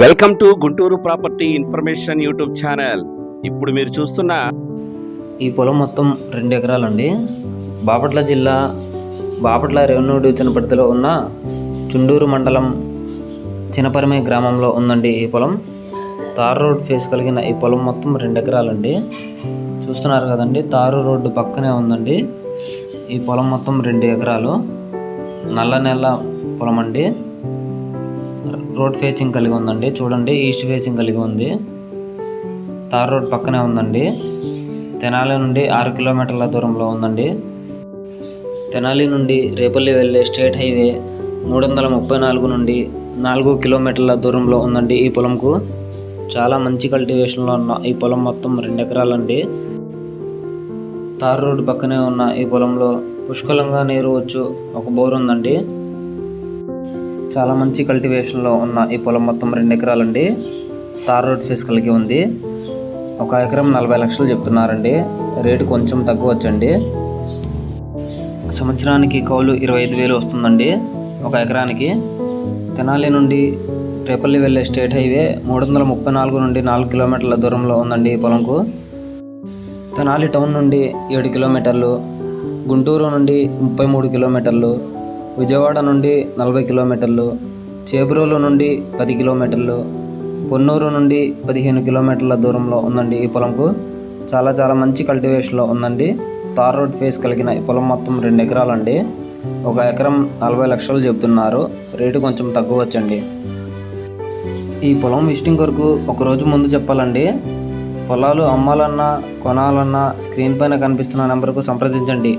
Welcome to Guntur property information YouTube channel ఇప్పుడు మీరు చూస్తున్న ఈ పొలం మొత్తం రెండు ఎకరాలండి. బాపట్ల జిల్లా బాపట్ల రెవెన్యూ డివిజన్ పరిధిలో ఉన్న చుండూరు మండలం చినపరిమే గ్రామంలో ఉందండి ఈ పొలం. తారు రోడ్ ఫేస్ కలిగిన ఈ పొలం మొత్తం రెండు ఎకరాలండి. చూస్తున్నారు కదండి తారు రోడ్డు పక్కనే ఉందండి. ఈ పొలం మొత్తం రెండు ఎకరాలు. నల్ల నెల పొలం అండి రోడ్ ఫేసింగ్ కలిగి ఉందండి. చూడండి ఈస్ట్ ఫేసింగ్ కలిగి ఉంది. తార్ రోడ్ పక్కనే ఉందండి. తెనాలి నుండి ఆరు కిలోమీటర్ల దూరంలో ఉందండి. తెనాలి నుండి రేపల్లి వెళ్ళే స్టేట్ హైవే మూడు వందల ముప్పై నాలుగు నుండి నాలుగు కిలోమీటర్ల దూరంలో ఉందండి ఈ పొలంకు. చాలా మంచి కల్టివేషన్లో ఉన్న ఈ పొలం మొత్తం రెండు ఎకరాలండి. తార్ రోడ్డు పక్కనే ఉన్న ఈ పొలంలో పుష్కలంగా నీరు వచ్చు ఒక బోర్ ఉందండి. చాలా మంచి కల్టివేషన్లో ఉన్న ఈ పొలం మొత్తం రెండు ఎకరాలండి. తార్ రోడ్ ఫేస్ కలిగి ఉంది. ఒక ఎకరం నలభై లక్షలు చెప్తున్నారండి. రేటు కొంచెం తగ్గవచ్చండి. సంవత్సరానికి కౌలు ఇరవై ఐదు వేలు వస్తుందండి ఒక ఎకరానికి. తెనాలి నుండి రేపల్లి వెళ్ళే స్టేట్ హైవే మూడు వందల ముప్పై నాలుగు నుండి నాలుగు కిలోమీటర్ల దూరంలో ఉందండి ఈ పొలంకు. తెనాలి టౌన్ నుండి ఏడు కిలోమీటర్లు గుంటూరు నుండి ముప్పై మూడు కిలోమీటర్లు విజయవాడ నుండి నలభై కిలోమీటర్లు చేబ్రోలు నుండి పది కిలోమీటర్లు పొన్నూరు నుండి పదిహేను కిలోమీటర్ల దూరంలో ఉందండి ఈ పొలంకు. చాలా చాలా మంచి కల్టివేషన్లో ఉందండి. తార్ రోడ్ ఫేస్ కలిగిన ఈ పొలం మొత్తం రెండు ఎకరాలండి. ఒక ఎకరం నలభై లక్షలు చెబుతున్నారు. రేటు కొంచెం తగ్గవచ్చండి. ఈ పొలం విజిటింగ్ కొరకు ఒక రోజు ముందు చెప్పాలండి. పొలాలు అమ్మాలన్నా కొనాలన్నా స్క్రీన్ పైన కనిపిస్తున్న నెంబర్కు సంప్రదించండి.